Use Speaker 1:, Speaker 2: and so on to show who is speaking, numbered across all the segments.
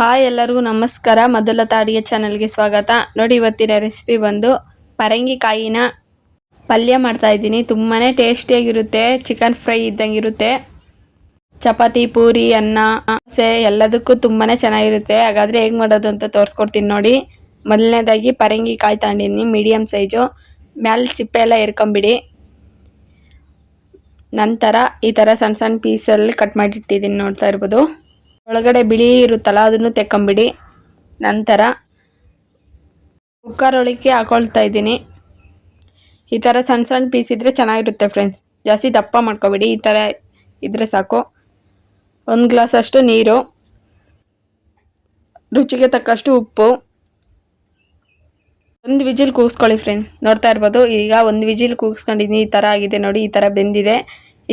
Speaker 1: Hi ಎಲ್ಲರಿಗೂ ನಮಸ್ಕಾರ. ಮೊದಲ ತಾಡಿಯ ಚಾನಲ್ಗೆ ಸ್ವಾಗತ. ನೋಡಿ, ಇವತ್ತಿನ ರೆಸಿಪಿ ಬಂದು ಪರಂಗಿಕಾಯಿನ ಪಲ್ಯ ಮಾಡ್ತಾ ಇದ್ದೀನಿ. ತುಂಬಾ ಟೇಸ್ಟಿಯಾಗಿರುತ್ತೆ, ಚಿಕನ್ ಫ್ರೈ ಇದ್ದಂಗೆ ಇರುತ್ತೆ. ಚಪಾತಿ, ಪೂರಿ, ಅನ್ನ ಆಸೆ ಎಲ್ಲದಕ್ಕೂ ತುಂಬಾ ಚೆನ್ನಾಗಿರುತ್ತೆ. ಹಾಗಾದರೆ ಹೇಗೆ ಮಾಡೋದು ಅಂತ ತೋರಿಸ್ಕೊಡ್ತೀನಿ ನೋಡಿ. ಮೊದಲನೇದಾಗಿ ಪರಂಗಿಕಾಯಿ ತಗೊಂಡಿದ್ದೀನಿ ಮೀಡಿಯಮ್ ಸೈಜು ಮ್ಯಾಲೆ ಚಿಪ್ಪೆ ಎಲ್ಲ ಏರ್ಕೊಂಬಿಡಿ ನಂತರ ಈ ಥರ ಸಣ್ಣ ಸಣ್ಣ ಪೀಸಲ್ಲಿ ಕಟ್ ಮಾಡಿಟ್ಟಿದ್ದೀನಿ ನೋಡ್ತಾ ಇರ್ಬೋದು. ಒಳಗಡೆ ಬಿಳಿ ಇರುತ್ತಲ್ಲ, ಅದನ್ನು ತೆಕ್ಕೊಂಬಿಡಿ. ನಂತರ ಕುಕ್ಕರ್ ಒಳಕ್ಕೆ ಹಾಕೊಳ್ತಾ ಇದ್ದೀನಿ. ಈ ಥರ ಸಣ್ಣ ಸಣ್ಣ ಪೀಸ್ ಇದ್ದರೆ ಚೆನ್ನಾಗಿರುತ್ತೆ ಫ್ರೆಂಡ್ಸ್ ಜಾಸ್ತಿ ದಪ್ಪ ಮಾಡ್ಕೊಬೇಡಿ, ಈ ಥರ ಇದ್ದರೆ ಸಾಕು. ಒಂದು ಗ್ಲಾಸ್ ಅಷ್ಟು ನೀರು, ರುಚಿಗೆ ತಕ್ಕಷ್ಟು ಉಪ್ಪು. ಒಂದು ವಿಜಿಲ್ ಕೂಗಿಸ್ಕೊಳ್ಳಿ ಫ್ರೆಂಡ್ಸ್ ನೋಡ್ತಾ ಇರ್ಬೋದು, ಈಗ ಒಂದು ವಿಜಿಲ್ ಕೂಗಿಸ್ಕೊಂಡಿದ್ದೀನಿ, ಈ ಥರ ಆಗಿದೆ ನೋಡಿ, ಈ ಥರ ಬೆಂದಿದೆ.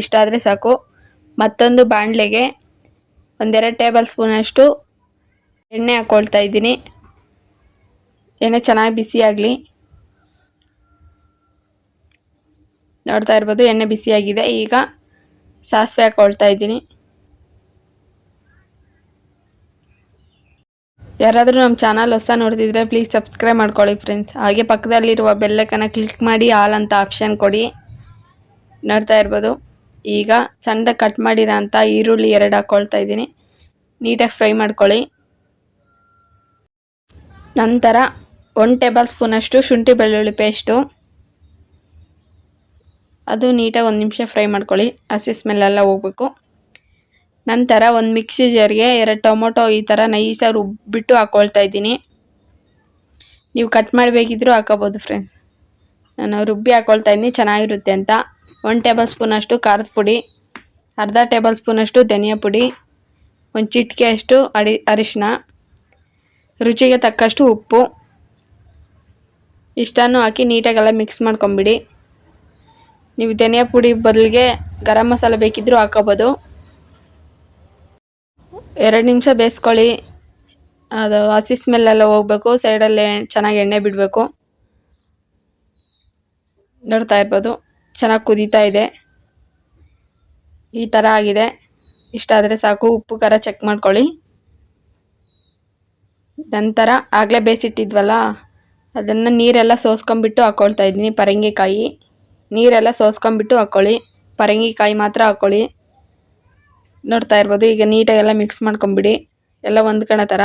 Speaker 1: ಇಷ್ಟಾದರೆ ಸಾಕು. ಮತ್ತೊಂದು ಬಾಣಲೆಗೆ ಒಂದೆರಡು ಟೇಬಲ್ ಸ್ಪೂನಷ್ಟು ಎಣ್ಣೆ ಹಾಕ್ಕೊಳ್ತಾ ಇದ್ದೀನಿ. ಎಣ್ಣೆ ಚೆನ್ನಾಗಿ ಬಿಸಿ ಆಗಲಿ. ನೋಡ್ತಾ ಇರ್ಬೋದು ಎಣ್ಣೆ ಬಿಸಿಯಾಗಿದೆ ಈಗ ಸಾಸಿವೆ ಹಾಕ್ಕೊಳ್ತಾ ಇದ್ದೀನಿ. ಯಾರಾದರೂ ನಮ್ಮ ಚಾನಲ್ ಹೊಸ ನೋಡ್ತಿದ್ರೆ ಪ್ಲೀಸ್ ಸಬ್ಸ್ಕ್ರೈಬ್ ಮಾಡ್ಕೊಳ್ಳಿ ಫ್ರೆಂಡ್ಸ್. ಹಾಗೆ ಪಕ್ಕದಲ್ಲಿರುವ ಬೆಲ್ಲಕ್ಕನ್ನು ಕ್ಲಿಕ್ ಮಾಡಿ, ಆಲ್ ಅಂತ ಆಪ್ಷನ್ ಕೊಡಿ. ನೋಡ್ತಾ ಇರ್ಬೋದು. ಈಗ ಸಣ್ಣ ಕಟ್ ಮಾಡಿರೋ ಅಂಥ ಈರುಳ್ಳಿ ಎರಡು ಹಾಕ್ಕೊಳ್ತಾ ಇದ್ದೀನಿ. ನೀಟಾಗಿ ಫ್ರೈ ಮಾಡ್ಕೊಳ್ಳಿ. ನಂತರ ಒನ್ ಟೇಬಲ್ ಸ್ಪೂನಷ್ಟು ಶುಂಠಿ ಬೆಳ್ಳುಳ್ಳಿ ಪೇಸ್ಟು. ಅದು ನೀಟಾಗಿ ಒಂದು ನಿಮಿಷ ಫ್ರೈ ಮಾಡ್ಕೊಳ್ಳಿ. ಹಸಿ ಸ್ಮೆಲ್ಲೆಲ್ಲ ಹೋಗ್ಬೇಕು. ನಂತರ ಒಂದು ಮಿಕ್ಸಿ ಜಾರ್ಗೆ ಎರಡು ಟೊಮೊಟೊ ಈ ಥರ ನೈಸಾಗಿ ರುಬ್ಬಿಟ್ಟು ಹಾಕ್ಕೊಳ್ತಾ ಇದ್ದೀನಿ. ನೀವು ಕಟ್ ಮಾಡಬೇಕಿದ್ರೂ ಹಾಕೋಬೋದು ಫ್ರೆಂಡ್ಸ್ ನಾನು ರುಬ್ಬಿ ಹಾಕ್ಕೊಳ್ತಾ ಇದ್ದೀನಿ, ಚೆನ್ನಾಗಿರುತ್ತೆ ಅಂತ. ಒನ್ ಟೇಬಲ್ ಸ್ಪೂನಷ್ಟು ಖಾರದ ಪುಡಿ, ಅರ್ಧ ಟೇಬಲ್ ಸ್ಪೂನಷ್ಟು ಧನಿಯಾ ಪುಡಿ, ಒಂದು ಚಿಟಿಕೆಯಷ್ಟು ಅಡಿ ಅರಿಶಿನ ರುಚಿಗೆ ತಕ್ಕಷ್ಟು ಉಪ್ಪು. ಇಷ್ಟನ್ನು ಹಾಕಿ ನೀಟಾಗೆಲ್ಲ ಮಿಕ್ಸ್ ಮಾಡ್ಕೊಂಬಿಡಿ. ನೀವು ಧನಿಯಾ ಪುಡಿ ಬದಲಿಗೆ ಗರಂ ಮಸಾಲ ಬೇಕಿದ್ದರೂ ಹಾಕೋಬೋದು. ಎರಡು ನಿಮಿಷ ಬೇಯಿಸ್ಕೊಳ್ಳಿ. ಅದು ಹಸಿ ಸ್ಮೆಲ್ಲೆಲ್ಲ ಹೋಗ್ಬೇಕು ಸೈಡಲ್ಲಿ ಚೆನ್ನಾಗಿ ಎಣ್ಣೆ ಬಿಡಬೇಕು. ನೋಡ್ತಾ ಇರ್ಬೋದು. ಚೆನ್ನಾಗಿ ಕುದೀತಾ ಇದೆ. ಈ ಥರ ಆಗಿದೆ. ಇಷ್ಟ ಆದರೆ ಸಾಕು, ಉಪ್ಪು, ಖಾರ ಚೆಕ್ ಮಾಡ್ಕೊಳ್ಳಿ. ನಂತರ ಆಗಲೇ ಬೇಯಿಸಿಟ್ಟಿದ್ವಲ್ಲ ಅದನ್ನು ನೀರೆಲ್ಲ ಸೋಸ್ಕೊಂಬಿಟ್ಟು ಹಾಕ್ಕೊಳ್ತಾ ಇದ್ದೀನಿ, ಪರಂಗಿಕಾಯಿ. ನೀರೆಲ್ಲ ಸೋಸ್ಕೊಂಬಿಟ್ಟು ಹಾಕ್ಕೊಳ್ಳಿ ಪರಂಗಿಕಾಯಿ ಮಾತ್ರ ಹಾಕ್ಕೊಳ್ಳಿ ನೋಡ್ತಾ ಇರ್ಬೋದು, ಈಗ ನೀಟಾಗೆಲ್ಲ ಮಿಕ್ಸ್ ಮಾಡ್ಕೊಂಬಿಡಿ. ಎಲ್ಲ ಹೊಂದ್ಕೊಳೋ ಥರ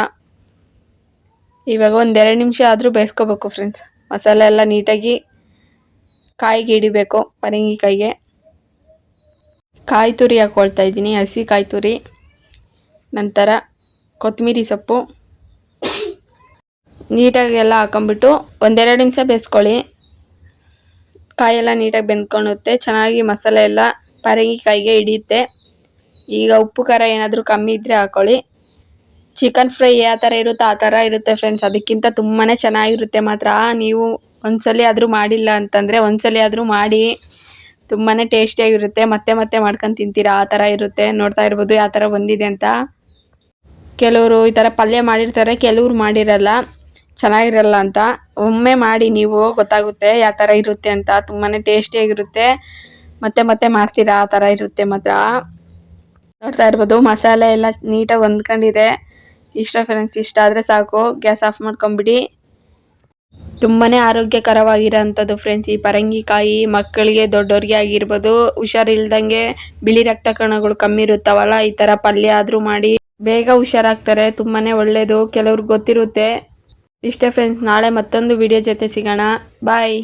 Speaker 1: ಇವಾಗ ಒಂದೆರಡು ನಿಮಿಷ ಆದರೂ ಬೇಯಿಸ್ಕೋಬೇಕು ಫ್ರೆಂಡ್ಸ್ ಮಸಾಲೆ ಎಲ್ಲ ನೀಟಾಗಿ ಕಾಯಿಗೆ ಹಿಡಿಬೇಕು ಪರಂಗಿಕಾಯಿಗೆ ಕಾಯಿ ತುರಿ ಹಾಕ್ಕೊಳ್ತಾ ಇದ್ದೀನಿ, ಹಸಿ ಕಾಯಿ ತುರಿ. ನಂತರ ಕೊತ್ತಂಬರಿ ಸೊಪ್ಪು. ನೀಟಾಗಿ ಎಲ್ಲ ಹಾಕೊಂಬಿಟ್ಟು ಒಂದೆರಡು ನಿಮಿಷ ಬೇಯಿಸ್ಕೊಳ್ಳಿ. ಕಾಯೆಲ್ಲ ನೀಟಾಗಿ ಬೆಂದ್ಕೊಳುತ್ತೆ ಚೆನ್ನಾಗಿ ಮಸಾಲೆ ಎಲ್ಲ ಪರಂಗಿಕಾಯಿಗೆ ಹಿಡಿಯುತ್ತೆ. ಈಗ ಉಪ್ಪು, ಖಾರ ಏನಾದರೂ ಕಮ್ಮಿ ಇದ್ದರೆ ಹಾಕ್ಕೊಳ್ಳಿ ಚಿಕನ್ ಫ್ರೈ ಯಾವ ಥರ ಇರುತ್ತೋ ಆ ಥರ ಇರುತ್ತೆ ಫ್ರೆಂಡ್ಸ್, ಅದಕ್ಕಿಂತ ತುಂಬಾ ಚೆನ್ನಾಗಿರುತ್ತೆ ಮಾತ್ರ. ನೀವು ಒಂದ್ಸಲಿ ಆದರೂ ಮಾಡಿಲ್ಲ ಅಂತಂದರೆ ಒಂದ್ಸಲಿ ಆದರೂ ಮಾಡಿ. ತುಂಬಾ ಟೇಸ್ಟಿಯಾಗಿರುತ್ತೆ ಮತ್ತೆ ಮತ್ತೆ ಮಾಡ್ಕೊಂಡು ತಿಂತೀರಾ? ಆ ಥರ ಇರುತ್ತೆ. ನೋಡ್ತಾ ಇರ್ಬೋದು ಯಾವ ಥರ ಬಂದಿದೆ ಅಂತ. ಕೆಲವರು ಈ ಥರ ಪಲ್ಯ ಮಾಡಿರ್ತಾರೆ, ಕೆಲವ್ರು ಮಾಡಿರಲ್ಲ. ಚೆನ್ನಾಗಿರಲ್ಲ ಅಂತ. ಒಮ್ಮೆ ಮಾಡಿ ನೀವು, ಗೊತ್ತಾಗುತ್ತೆ ಯಾವ ಥರ ಇರುತ್ತೆ ಅಂತ. ತುಂಬಾ ಟೇಸ್ಟಿಯಾಗಿರುತ್ತೆ ಮತ್ತೆ ಮತ್ತೆ ಮಾಡ್ತೀರಾ? ಆ ಥರ ಇರುತ್ತೆ ಮಾತ್ರ. ನೋಡ್ತಾ ಇರ್ಬೋದು, ಮಸಾಲೆ ಎಲ್ಲ ನೀಟಾಗಿ ಹೊಂದ್ಕೊಂಡಿದೆ. ಇಷ್ಟ ಫ್ರೆಂಡ್ಸ್ ಇಷ್ಟ ಆದರೆ ಸಾಕು. ಗ್ಯಾಸ್ ಆಫ್ ಮಾಡ್ಕೊಂಬಿಡಿ. ತುಂಬಾ ಆರೋಗ್ಯಕರವಾಗಿರೋಂಥದ್ದು ಫ್ರೆಂಡ್ಸ್ ಈ ಪರಂಗಿಕಾಯಿ ಮಕ್ಕಳಿಗೆ ದೊಡ್ಡವ್ರಿಗೆ ಆಗಿರ್ಬೋದು, ಹುಷಾರಿಲ್ದಂಗೆ ಬಿಳಿ ರಕ್ತ ಕಣಗಳು ಕಮ್ಮಿ ಇರುತ್ತವಲ್ಲ, ಈ ಥರ ಪಲ್ಯ ಆದರೂ ಮಾಡಿ ಬೇಗ ಹುಷಾರಾಗ್ತಾರೆ ತುಂಬಾ ಒಳ್ಳೆಯದು ಕೆಲವ್ರಿಗೆ ಗೊತ್ತಿರುತ್ತೆ. ಇಷ್ಟೇ ಫ್ರೆಂಡ್ಸ್ ನಾಳೆ ಮತ್ತೊಂದು ವಿಡಿಯೋ ಜೊತೆ ಸಿಗೋಣ. ಬಾಯ್